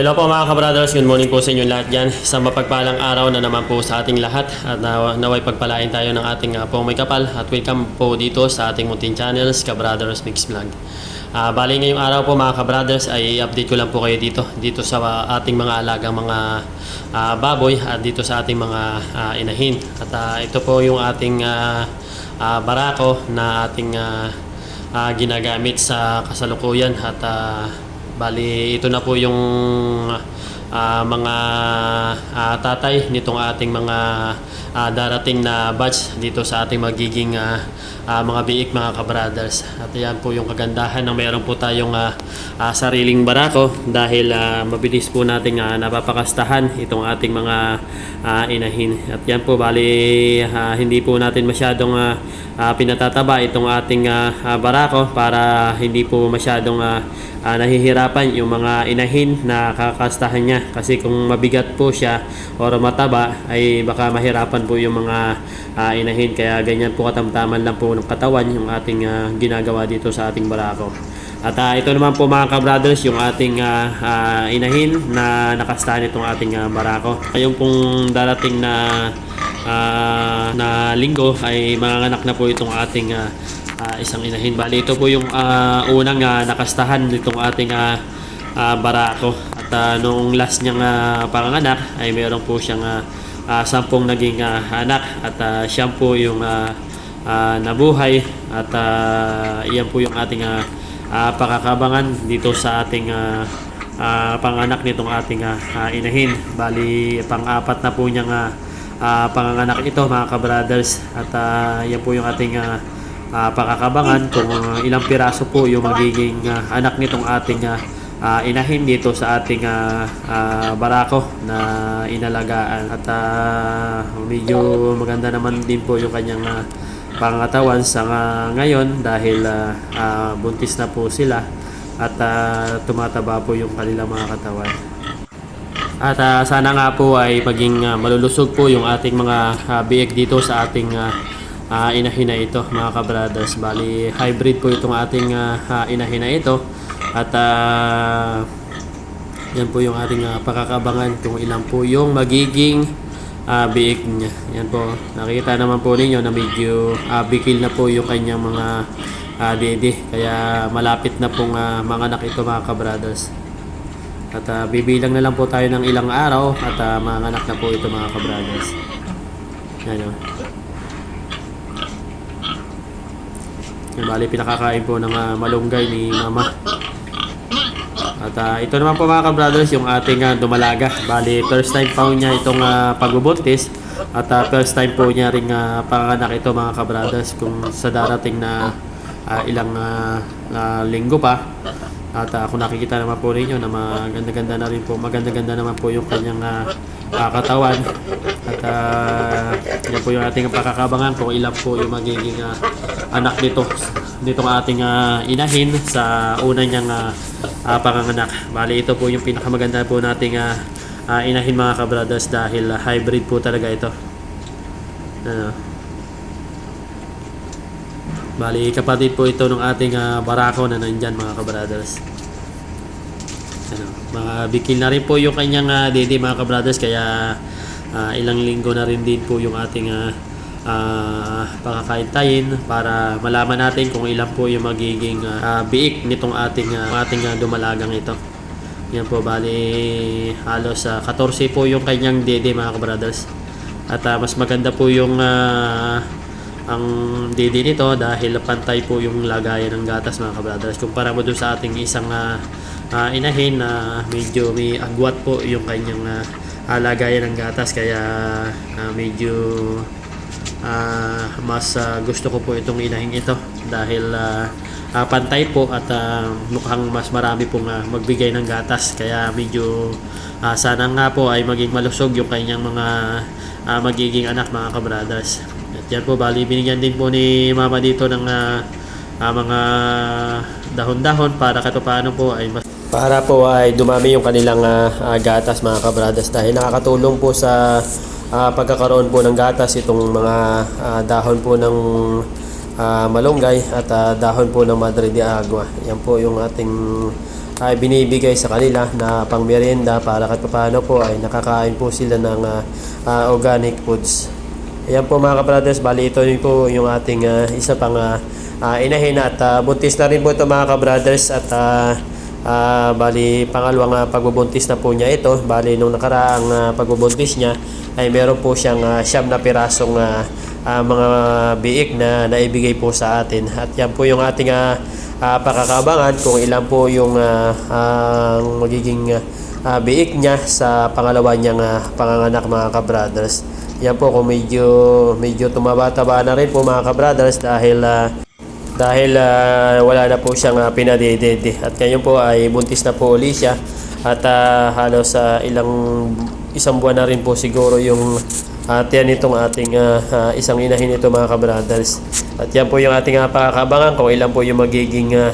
Hello po mga kabrothers, good morning po sa inyo lahat dyan. Sa mapagpalang araw na naman po sa ating lahat at na, naway pagpalain tayo ng ating uh, pong may kapal at welcome po dito sa ating munting channels, Kabrothers Mix Vlog. Ah, bali ngayong araw po mga kabrothers ay i-update ko lang po kayo dito dito sa uh, ating mga alagang mga ah, baboy at dito sa ating mga ah, inahin. At ah, ito po yung ating ah, ah, barako na ating ah, ah, ginagamit sa kasalukuyan at ah, Bali, ito na po yung ah, mga ah, tatay nitong ating mga ah, darating na batch dito sa ating magiging ah, ah, mga biik mga kabrothers. At yan po yung kagandahan ng meron po tayong ah, ah, sariling barako dahil ah, mabilis po nating ah, napapakastahan itong ating mga ah, inahin. At yan po bali ah, hindi po natin masyadong ah, ah, pinatataba itong ating ah, barako para hindi po masyadong ah, ah, nahihirapan yung mga inahin na kakastahan niya kasi kung mabigat po siya or mataba ay baka mahirapan po yung mga ah, inahin kaya ganyan po katamtaman lang po ng katawan yung ating ah, ginagawa dito sa ating barako. At ah, ito naman po mga kabrothers yung ating ah, ah, inahin na nakastahan itong ating ah, barako. Ayun pong darating na ah, na linggo ay manganak na po itong ating ah, ah, isang inahin. Bali, ito po yung ah, unang ah, nakastahan nitong ating ah, ah, barako. At ah, noong last niyang ah, panganganak ay meron po siyang ah, ah, sampung naging ah, anak. At ah, siya po yung ah, ah, nabuhay. At ah, iyan po yung ating ah, ah, pakakabangan dito sa ating ah, ah, panganak nitong ating ah, ah, inahin. Bali, pang-apat na po niyang ah, ah, panganganak ito mga kabrothers. At ah, yan po yung ating ah, ah, pakakabangan kung ah, ilang piraso po yung magiging ah, anak nitong ating ah, ah, inahin dito sa ating ah, ah, barako na inalagaan at ah, medyo maganda naman din po yung kanyang ah, pangatawan sa nga- ngayon dahil ah, ah, buntis na po sila at ah, tumataba po yung kanilang mga katawan. At ah, sana nga po ay maging ah, malulusog po yung ating mga uh, biik dito sa ating ah, ah, inahin na ito mga kabrothers. Bali hybrid po itong ating ah, ah, inahin na ito. At ah, yan po yung ating ah, pakakabangan kung ilan po yung magiging ah, biik niya. Yan po. Nakikita naman po ninyo na medyo ah, bikil na po yung kanyang mga ah, dede. Kaya malapit na pong uh, manganak ito mga kabrothers. At ah, bibilang na lang po tayo ng ilang araw at uh, manganak na po ito mga kabrothers. Yan o. Yan, bali pinakakain po ng ah, malunggay ni mama. At ah, ito naman po mga kabrothers yung ating ah, dumalaga. Bali first time pa niya itong uh, pagbubuntis. At ah, first time po niya ring uh, panganak ito mga kabrothers kung sa darating na ah, ilang ah, ah, linggo pa. At ah, kung nakikita naman po ninyo na maganda-ganda na rin po, maganda-ganda naman po yung kanyang ah, ah, katawan. At ah, yan po yung ating pakakabangan kung ilan po yung magiging ah, anak nito nitong ating ah, inahin sa una niyang ah, ah, panganganak. Bali ito po yung pinakamaganda po nating ah, ah, inahin mga kabrothers dahil ah, hybrid po talaga ito. Ano? Bali, kapatid po ito ng ating ah, barako na nandyan mga kabrothers. Ano, mga bikil na rin po yung kanyang uh, dede mga kabrothers kaya ah, ilang linggo na rin din po yung ating uh, uh, pakakaintayin para malaman natin kung ilan po yung magiging ah, biik nitong ating ah, ating ah, dumalagang ito. Yan po bali halos ah, 14 po yung kanyang dede mga kabrothers. At ah, mas maganda po yung ah, ang dede nito dahil pantay po yung lagayan ng gatas mga kabrothers. Kumpara mo doon sa ating isang ah, ah, inahin na medyo may agwat po yung kanyang ah, lagayan ng gatas. Kaya ah, medyo ah, mas ah, gusto ko po itong inahin ito dahil ah, ah, pantay po at ah, mukhang mas marami pong ah, magbigay ng gatas. Kaya medyo ah, sana nga po ay maging malusog yung kanyang mga ah, magiging anak mga kabrothers yan po bali binigyan din po ni mama dito ng ah, ah, mga dahon-dahon para kahit paano po ay mas para po ay dumami yung kanilang ah, ah, gatas mga kabrothers dahil nakakatulong po sa ah, pagkakaroon po ng gatas itong mga ah, dahon po ng ah, malunggay at ah, dahon po ng madre de agua. Yan po yung ating ay binibigay sa kanila na pang merienda para kahit paano po ay nakakain po sila ng ah, ah, organic foods. Ayan po mga kabrothers, bali ito rin po yung ating ah, isa pang ah, ah, inahin at ah, buntis na rin po ito mga kabrothers at ah, ah, bali pangalawang ah, pagbubuntis na po niya ito. Bali nung nakaraang ah, pagbubuntis niya ay meron po siyang ah, siyam na pirasong ah, ah, mga biik na naibigay po sa atin. At yan po yung ating ah, ah, pakakabangan kung ilan po yung ah, ang magiging ah, biik niya sa pangalawa niyang ah, panganganak mga kabrothers. Yan po kung medyo medyo tumaba-taba na rin po mga kabrothers dahil ah, dahil ah, wala na po siyang uh, pinadedede. At ngayon po ay buntis na po uli siya at ah, halos sa ilang isang buwan na rin po siguro yung at yan itong ating ah, ah, isang inahin ito mga kabrothers. At yan po yung ating uh, pakakabangan kung ilan po yung magiging ah,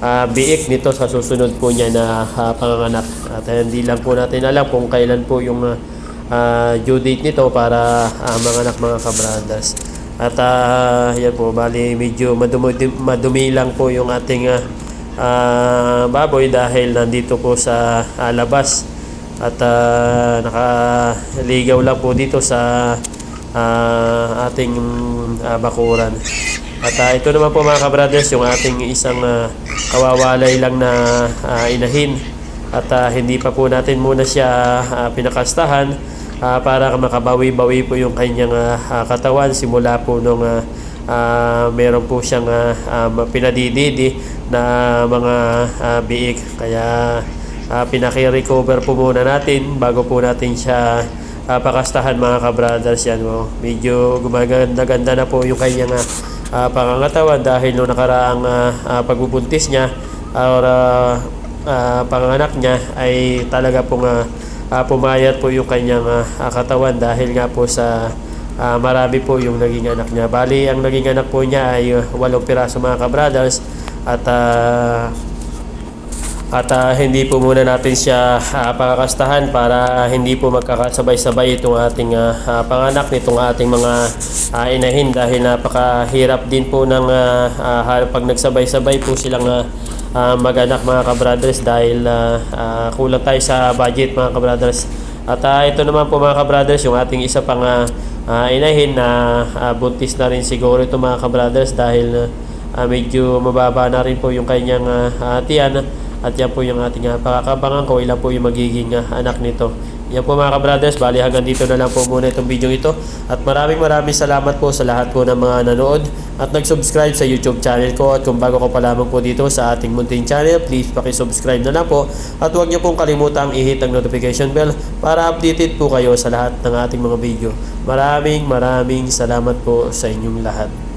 ah, biik nito sa susunod po niya na ah, panganganak. At ah, hindi lang po natin alam kung kailan po yung ah, ah, due date nito para ah, manganak mga kabrothers. At ah, yan po, bali medyo madumi, madumi lang po yung ating ah, ah, baboy dahil nandito po sa ah, labas. At ah, nakaligaw lang po dito sa ah, ating ah, bakuran. At ah, ito naman po mga kabrothers, yung ating isang ah, kawawalay lang na ah, inahin. At ah, hindi pa po natin muna siya ah, pinakastahan ah, para makabawi-bawi po yung kanyang ah, ah, katawan simula po nung ah, ah, meron po siyang ah, ah, pinadididi na mga ah, biik. Kaya uh, pinaki-recover po muna natin bago po natin siya ah, pakastahan mga kabrothers yan. Oh. Medyo gumaganda-ganda na po yung kanyang ah, pangangatawan dahil nung nakaraang ah, ah, pagbubuntis niya or ah, ah, panganak niya ay talaga pong ah, ah, pumayat po yung kanyang ah, katawan dahil nga po sa ah, marami po yung naging anak niya. Bali, ang naging anak po niya ay ah, walong piraso mga kabrothers at ah, at ah, hindi po muna natin siya uh, pakakastahan para hindi po magkakasabay-sabay itong ating ah, ah, panganak nitong ating mga ah, inahin dahil napakahirap din po ng ah, ah, pag nagsabay-sabay po silang ah, ah, mag-anak mga kabrothers dahil ah, ah, kulang tayo sa budget mga kabrothers. At ah, ito naman po mga kabrothers yung ating isa pang ah, ah, inahin na ah, buntis na rin siguro ito mga kabrothers dahil ah, medyo mababa na rin po yung kanyang ah, ah, tiyan at yan po yung ating uh, pakakabangan kung ilan po yung magiging uh, anak nito. Yan po mga ka-brothers, bali hanggang dito na lang po muna itong video ito. At maraming maraming salamat po sa lahat po ng mga nanood at nag-subscribe sa YouTube channel ko. At kung bago ko pa lamang po dito sa ating munting channel, please pakisubscribe na lang po. At huwag niyo pong kalimutang i-hit ang notification bell para updated po kayo sa lahat ng ating mga video. Maraming maraming salamat po sa inyong lahat.